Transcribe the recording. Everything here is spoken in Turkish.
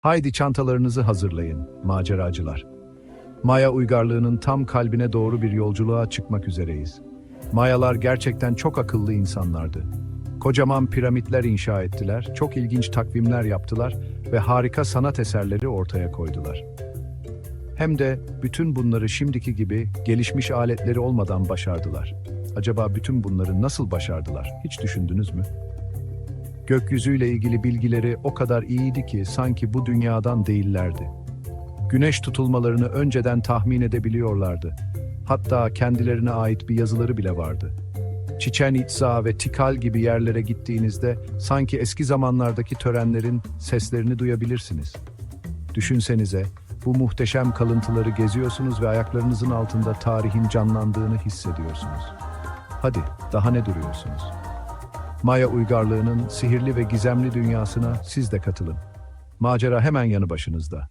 Haydi çantalarınızı hazırlayın, maceracılar. Maya uygarlığının tam kalbine doğru bir yolculuğa çıkmak üzereyiz. Mayalar gerçekten çok akıllı insanlardı. Kocaman piramitler inşa ettiler, çok ilginç takvimler yaptılar ve harika sanat eserleri ortaya koydular. Hem de bütün bunları şimdiki gibi gelişmiş aletleri olmadan başardılar. Acaba bütün bunları nasıl başardılar? Hiç düşündünüz mü? Gökyüzüyle ilgili bilgileri o kadar iyiydi ki sanki bu dünyadan değillerdi. Güneş tutulmalarını önceden tahmin edebiliyorlardı. Hatta kendilerine ait bir yazıları bile vardı. Çiçen İtza ve Tikal gibi yerlere gittiğinizde sanki eski zamanlardaki törenlerin seslerini duyabilirsiniz. Düşünsenize, bu muhteşem kalıntıları geziyorsunuz ve ayaklarınızın altında tarihin canlandığını hissediyorsunuz. Hadi, daha ne duruyorsunuz? Maya uygarlığının sihirli ve gizemli dünyasına siz de katılın. Macera hemen yanı başınızda.